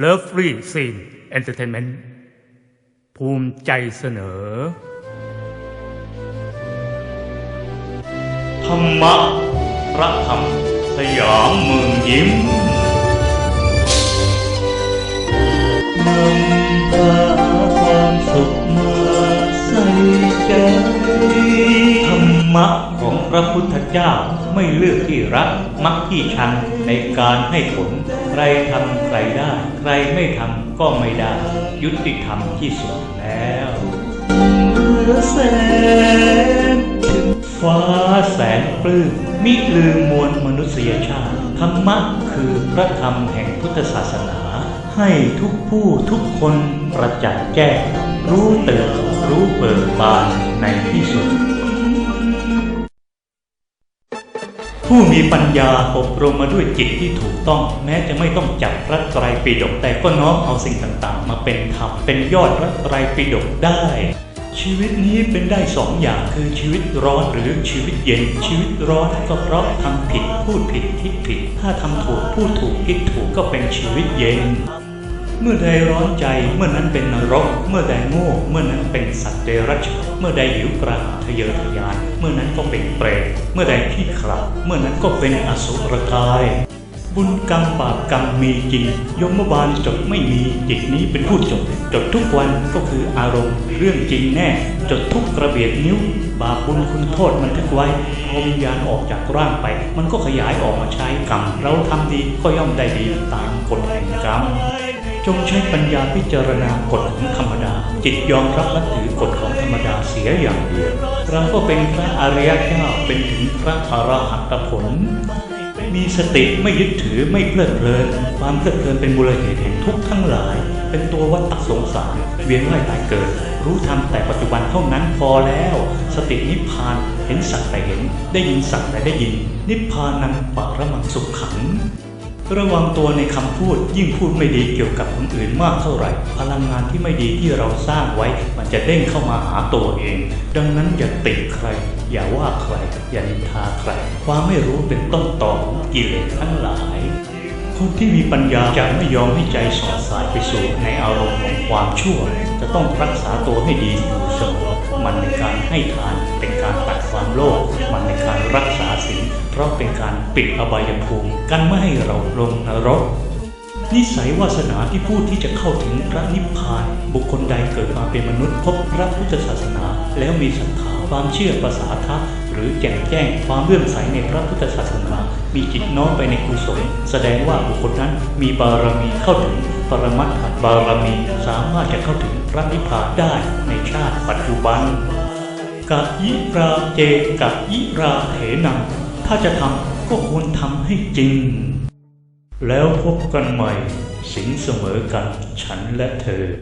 เลิฟฟรีซีนเอนเตอร์เทนเมนต์ภูมิใจเสนอ ธรรมะพระธรรม สยามเมืองยิ้ม นำพาความสุขมาใส่ใจ ธรรมะของพระพุทธเจ้าไม่เลือกที่รักมักที่ชังในการให้ผล ใครทำใครได้ ใครไม่ทำก็ไม่ได้ ยุติธรรมที่สุดแล้วเมื่อแสนฟ้าแสนปลื้มมิลืมมวลมนุษยชาติธรรมะคือพระธรรมแห่งพุทธศาสนา ให้ทุกผู้ทุกคนประจักษ์แจ้งรู้เตื่นรู้เบิกบานในที่สุด ผู้มีปัญญาอบรมมาด้วยจิตที่ถูกต้อง แม้จะไม่ต้องจับพระไตรปิฎกแต่ก็น้อมเอาสิ่งต่างๆ มาเป็นธรรมเป็นยอดพระไตรปิฎกได้ ชีวิตนี้เป็นได้สองอย่างคือชีวิตร้อนหรือชีวิตเย็น ชีวิตร้อนก็เพราะทำผิดพูดผิดคิดผิด ถ้าทำถูกพูดถูกคิดถูกก็เป็นชีวิตเย็น เมื่อใดร้อนใจเมื่อนั้นเป็นนรก เมื่อใดโง่เมื่อนั้นเป็นสัตว์เดรัจฉานเมื่อใดหิวกระหายทะเยอทะยาน เมื่อนั้นก็เป็นเปรตเมื่อใดที่ขลับเมื่อนั้นก็เป็นอสุรกาย บุญกรรมบาปกรรมมีจริงยมบาลจดไม่มีจิตนี้เป็นผู้จด จดทุกวันก็คืออารมณ์เรื่องจริงแน่ จดทุกกระเบียดนิ้ว บาปบุญคุณโทษมันทึกไว้พอวิญญาณออกจากร่างไป มันก็ขยายออกมาใช้กรรม เราทำดีก็ย่อมได้ดีตามกฎแห่งกรรม จงใช้ปัญญาพิจารณากฎของธรรมดา จิตยอมรับและถือกฎของธรรมดาเสียอย่างเดียวเราก็เป็นพระอริยเจ้าเป็นถึงพระอรหัตผล มีสติไม่ยึดถือไม่เพลิดเพลิน ความเพลิดเพลินเป็นมูลเหตุแห่งทุกข์ทั้งหลาย เป็นตัววัฏฏะสงสาร เวียนว่ายตายเกิด รู้ธรรมแต่ปัจจุบันเท่านั้นพอแล้ว สตินิพพานเห็นสักแต่เห็น ได้ยินสักแต่ได้ยิน นิพพานังปารมังสุขขัง ระวังตัวในคำพูดยิ่งพูดไม่ดีเกี่ยวกับคนอื่นมากเท่าไหร่ พลังงานที่ไม่ดีที่เราสร้างไว้ มันจะเด้งเข้ามาหาตัวเอง ดังนั้นอย่าติใคร อย่าว่าใคร อย่านินทาใคร ความไม่รู้เป็นต้นตอของกิเลสทั้งหลาย คนที่มีปัญญาจะไม่ยอมให้ใจสอดสายไปสู่ในอารมณ์ของความชั่ว จะต้องรักษาตัวให้ดีอยู่เสมอมันในการให้ทานเป็นการตัดความโลภ มันในการรักษาศีลเพราะเป็นการปิดอบายภูมิกันไม่ให้เราลงนรก นิสัยวาสนาที่ผู้ที่จะเข้าถึงพระนิพพาน บุคคลใดเกิดมาเป็นมนุษย์พบพระพุทธศาสนา แล้วมีศรัทธาความเชื่อภาษาทะหรือแจ่มแจ้งความเลื่อมใสในพระพุทธศาสนา มีจิตน้อมไปในกุศล แสดงว่าบุคคลนั้นมีบารมีเข้าถึงปรมัตถบารมีสามารถจะเข้าถึงพระนิพพานได้ในชาติปัจจุบัน กะยิราเจกะยิราเถนัง ถ้าจะทำก็ควรทำให้จริง แล้วพบกันใหม่ สิงเสมอกันฉันและเธอ